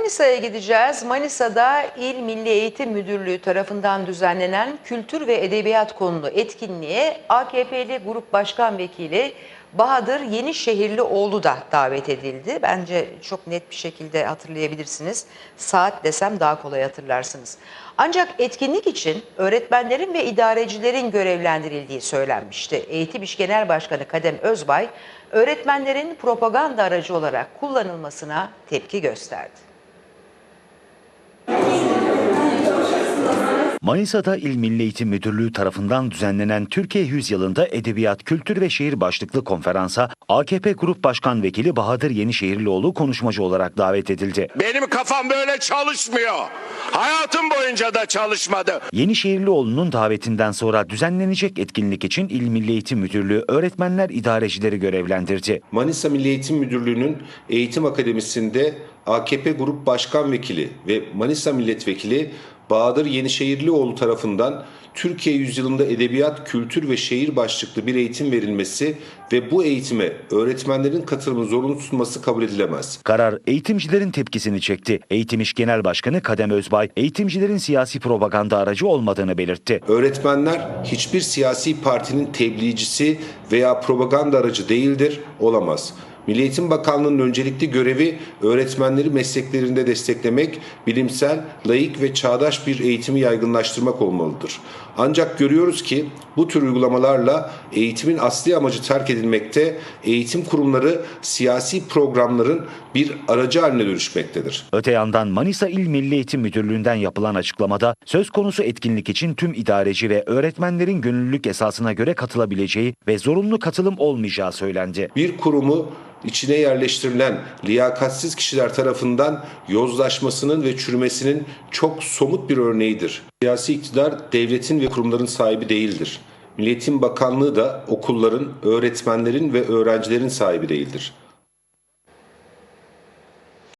Manisa'ya gideceğiz. Manisa'da İl Milli Eğitim Müdürlüğü tarafından düzenlenen kültür ve edebiyat konulu etkinliğe AKP'li Grup Başkan Vekili Bahadır Yenişehirlioğlu da davet edildi. Bence çok net bir şekilde hatırlayabilirsiniz. Saat desem daha kolay hatırlarsınız. Ancak etkinlik için öğretmenlerin ve idarecilerin görevlendirildiği söylenmişti. Eğitim İş Genel Başkanı Kadem Özbay, öğretmenlerin propaganda aracı olarak kullanılmasına tepki gösterdi. Manisa'da İl Milli Eğitim Müdürlüğü tarafından düzenlenen Türkiye Yüzyılında Edebiyat, Kültür ve Şehir başlıklı konferansa AKP Grup Başkan Vekili Bahadır Yenişehirlioğlu konuşmacı olarak davet edildi. Benim kafam böyle çalışmıyor. Hayatım boyunca da çalışmadı. Yenişehirlioğlu'nun davetinden sonra düzenlenecek etkinlik için İl Milli Eğitim Müdürlüğü öğretmenler idarecileri görevlendirdi. Manisa Milli Eğitim Müdürlüğü'nün Eğitim Akademisi'nde AKP Grup Başkan Vekili ve Manisa Milletvekili Bahadır Yenişehirlioğlu tarafından Türkiye Yüzyılında Edebiyat, Kültür ve Şehir başlıklı bir eğitim verilmesi ve bu eğitime öğretmenlerin katılımı zorunlu tutulması kabul edilemez. Karar eğitimcilerin tepkisini çekti. Eğitim İş Genel Başkanı Kadem Özbay, eğitimcilerin siyasi propaganda aracı olmadığını belirtti. Öğretmenler hiçbir siyasi partinin tebliğcisi veya propaganda aracı değildir, olamaz. Milli Eğitim Bakanlığı'nın öncelikli görevi öğretmenleri mesleklerinde desteklemek, bilimsel, layık ve çağdaş bir eğitimi yaygınlaştırmak olmalıdır. Ancak görüyoruz ki bu tür uygulamalarla eğitimin asli amacı terk edilmekte, eğitim kurumları siyasi programların bir aracı haline dönüşmektedir. Öte yandan Manisa İl Milli Eğitim Müdürlüğü'nden yapılan açıklamada söz konusu etkinlik için tüm idareci ve öğretmenlerin gönüllülük esasına göre katılabileceği ve zorunlu katılım olmayacağı söylendi. bir kurumu içine yerleştirilen liyakatsiz kişiler tarafından yozlaşmasının ve çürümesinin çok somut bir örneğidir. Siyasi iktidar devletin ve kurumların sahibi değildir. Milli Eğitim Bakanlığı da okulların, öğretmenlerin ve öğrencilerin sahibi değildir.